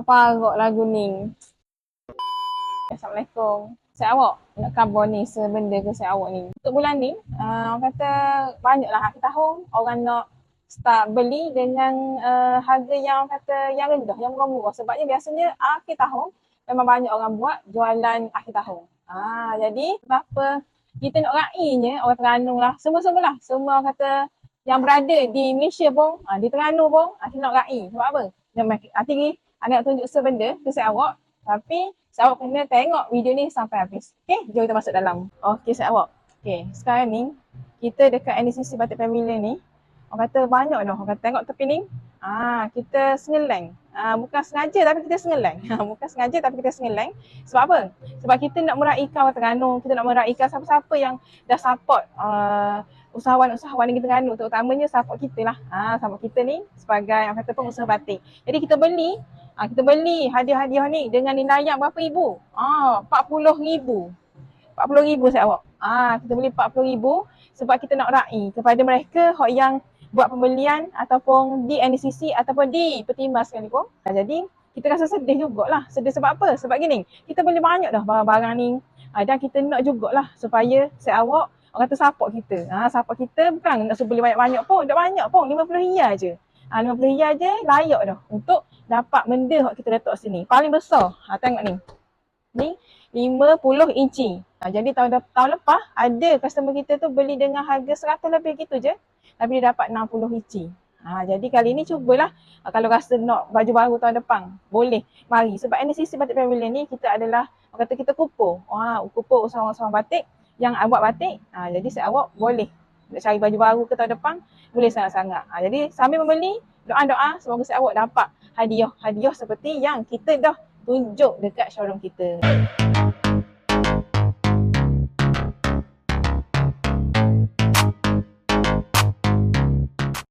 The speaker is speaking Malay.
keparok lagu ni. Assalamualaikum. Saya awak nak cover ni sebenda ke saya awak ni. Untuk bulan ni, uh, orang kata banyaklah akhir tahun orang nak start beli dengan uh, harga yang orang kata yang rendah, yang murah-murah. Sebabnya biasanya akhir tahun memang banyak orang buat jualan akhir tahun. Ah, jadi kenapa kita nak rainya orang Terengganu lah. Semua-semua lah. Semua orang kata yang berada di Malaysia pun, ah, di Terengganu pun, kita nak rai. Sebab apa? Nanti ni, nak tunjuk sebenda ke saya awak. Tapi saya awak kena tengok video ni sampai habis. Okay, jom kita masuk dalam. Okay, saya awak. Okay, sekarang ni kita dekat NCC Batik Pavilion ni. Orang kata banyak dah. Orang kata tengok tepi ni. Ah, kita sengeleng. Ah, bukan sengaja tapi kita sengeleng. bukan sengaja tapi kita sengeleng. Sebab apa? Sebab kita nak meraikan orang Terengganu. Kita nak meraikan siapa-siapa yang dah support uh, usahawan-usahawan negeri Terengganu. Terutamanya support kita lah. Ah, support kita ni sebagai orang kata pengusaha batik. Jadi kita beli Ha, kita beli hadiah-hadiah ni dengan yang berapa ribu? Ah, ha, 40 ribu. 40 ribu saya awak. Ah, ha, kita beli 40 ribu sebab kita nak rai kepada mereka yang buat pembelian ataupun di NDCC ataupun di pertimbang sekalipun. Ha, jadi kita rasa sedih jugalah. Sedih sebab apa? Sebab gini, kita beli banyak dah barang-barang ni. Ha, dan kita nak jugalah supaya saya awak orang kata support kita. Ha, support kita bukan nak beli banyak-banyak pun. Tak banyak pun. 50 riyal je. Ha, 50 riyal je layak dah untuk dapat benda yang kita letak sini. Paling besar. Ha, tengok ni. Ni 50 inci. Ha, jadi tahun, tahun lepas ada customer kita tu beli dengan harga 100 lebih gitu je. Tapi dia dapat 60 inci. Ha, jadi kali ni cubalah ha, kalau rasa nak baju baru tahun depan. Boleh. Mari. Sebab NCC Batik Pavilion ni kita adalah kata kita kumpul. Ha, kumpul usahawan-usahawan batik yang buat batik. Ha, jadi saya awak boleh nak cari baju baru ke tahun depan boleh sangat-sangat. Ha, jadi sambil membeli doa-doa semoga saya awak dapat hadiah-hadiah seperti yang kita dah tunjuk dekat showroom kita.